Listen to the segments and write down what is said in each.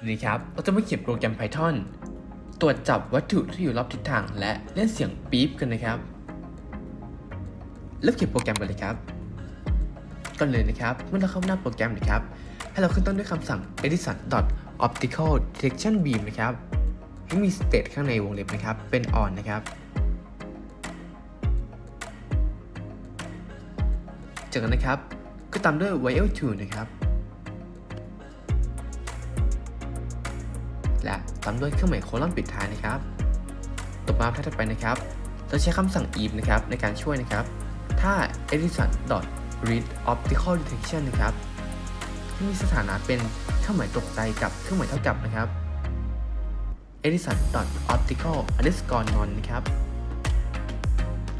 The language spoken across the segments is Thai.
วันนี้ครับเราจะมาเขียนโปรแกรม Python ตรวจจับวัตถุที่อยู่รอบทิศทาง และเล่นเสียงปี๊บกันนะครับ เริ่มเขียนโปรแกรมกันเลยครับก่อนเลยนะครับ เมื่อเราเข้าหน้าโปรแกรมนะครับ ให้เราขึ้นต้นด้วยคำสั่ง edison optical detection beam นะครับ ให้มี state ข้างในวงเล็บนะครับ เป็น on นะครับ จากนั้นนะครับ ก็ตามด้วย while to นะครับ และตามด้วยเครื่องหมายโคลอนปิดท้ายนะครับต่อมาถ้าถัดไปนะครับเราใช้คำสั่ง if นะครับในการช่วยนะครับ ถ้า edison read optical detection นะครับที่มีสถานะเป็นเครื่องหมายตกใจกับเครื่องหมายเท่ากับนะครับ edison optical underscore non นะครับ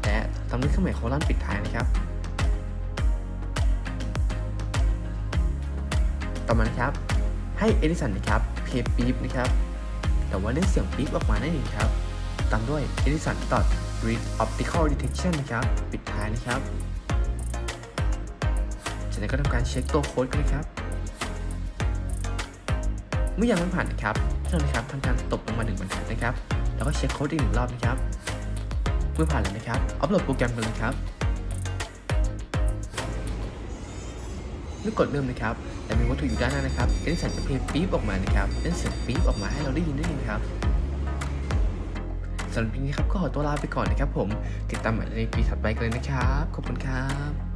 และตามด้วยเครื่องหมายโคลอนปิดท้ายนะครับ ต่อมานะครับให้ Edison นะครับ เพย์ปี๊บนะครับ แต่ว่าเล่นเสียงปี๊บออกมาได้หนึ่งครับ ตามด้วย Edison read optical detection นะครับ ปิดท้ายนะครับ จากนั้นก็ทำการเช็คตัวโค้ดกันนะครับ เมื่อยังไม่ผ่านนะครับเรานะครับทำการตบลงมาหนึ่งบรรทัดนะครับ แล้วก็เช็คโค้ดอีกหนึ่งรอบนะครับ เมื่อผ่านแล้วนะครับ อัปโหลดโปรแกรมกันเลยครับ มื่อกดเริ่มนะครับแต่มีวัตถุอยู่ด้านหน้านะครับเอลิสันจะเพลงปี๊บออกมานะครับเล่นเสียงปี๊บออกมาให้เราได้ยินได้ยินครับสำหรับปีนี้ครับก็ขอตัวลาไปก่อนนะครับผม ติดตามใหม่ในปีถัดไปกันเลยนะครับ ขอบคุณครับ